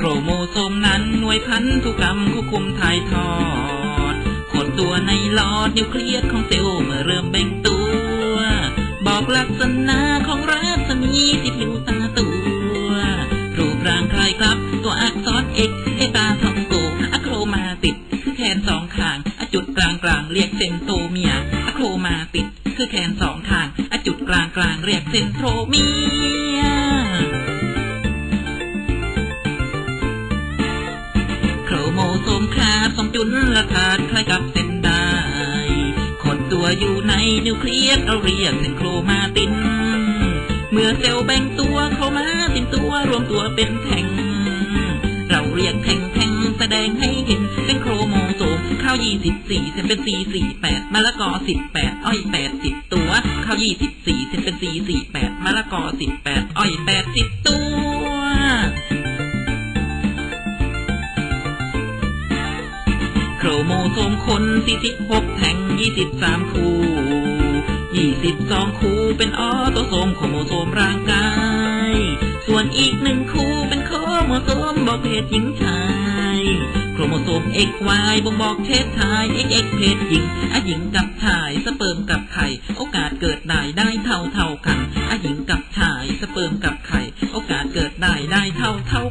โมโซมนั้นหน่วยพันธุกรรมควบคุมถ่ายทอดขดตัวในหลอดนิวเคลียสของเซลล์เมื่อเริ่มแบ่งตัว บอกลักษณะของรัศมีที่ผิวตาตัว รูปร่างคล้ายครับตัวอักษร X เอตาทองโกอะโครมาติด คือแขนสองข้างอะจุดกลางกลางเรียกเซนโตเมียอะโครมาติด คือแขนสองข้างอะจุดกลางกลางเรียกเซนโทรเมียาสสมจุลธาตุคล้ายกับเส้นได้ขดตัวอยู่ในนิวเคลียสเราเรียกเส้นโครมาติน เมื่อเซลล์แบ่งตัวโครมาตินตัวรวมตัวเป็นแท่ง เราเรียกแท่งแท่งแสดงให้เห็นเป็นโครโมโซมข้าวยี่สิบสี่เซนเป็นสี่สี่แปดมะละกอสิบแปดอ้อยแปดสิบตัวข้าวยี่สิบสี่เซนเป็นสี่สี่แปดมะละกอสิบแปดอ้อยแปดสิบตัว โครโมโซมคนสี่สิบหกแท่งยี่สิบสามคู่ยี่สิบสองคู่เป็นออโตโซมโครโมโซมร่างกาย ส่วนอีกหนึ่งคู่เป็นโครโมโซมบอกเพศหญิงชาย โครโมโซม XY บ่งบอกเพศชาย XX เพศหญิงอะหญิงกับชายสเปิร์มกับไข่ โอกาสเกิดได้ได้เท่าเท่ากันอะหญิงกับชายสเปิร์มกับไข่ โอกาสเกิดได้ได้เท่าเท่า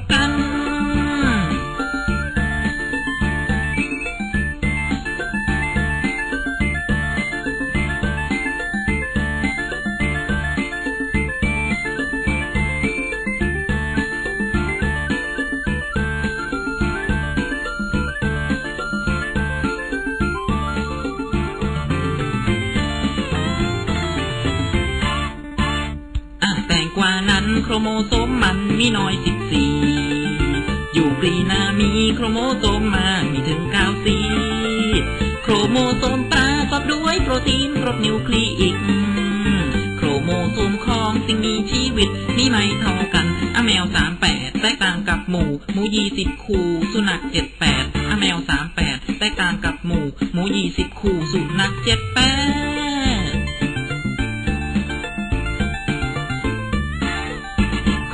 ครโมโซมมันมีน้อยสิบสี่อยู่กรีนามีโครโมโซมมากมีถึงเก้าสีโครโมโซมปลาประกอบด้วยโปรตีนครบนิวคลีอิก โครโมโซมของสิ่งมีชีวิตมีไม่เท่ากันอะแมวสามแปดแตกต่างกับหมูหมูยี่สิบคู่สุนัขเจ็ดแปดอะแมวสามแปดแตกต่างกับหมูหมูยี่สิบคู่สุนัขเจ็ดแปด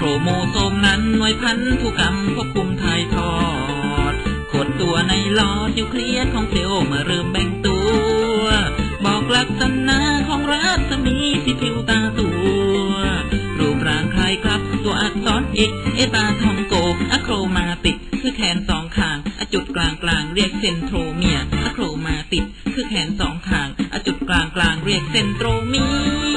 รโมโซมนั้นหน่วยพันธุกรรมควบคุมถ่ายทอดขดตัวในหลอดนิวเคลียสของเซลล์มื่อเริ่มแบ่งตัว บอกลักษณะของรัศมีที่ผิวตาตัวรูปร่างคล้ายครับตัวอักษร X เอตาทองโกอะโครมาติดคือแขนสองข้างอจุดกลางกลางเรียกเซนโทรเมียอะโครมาติดคือแขนสองข้างอจุดกลางกลางเรียกเซนโทรเมีย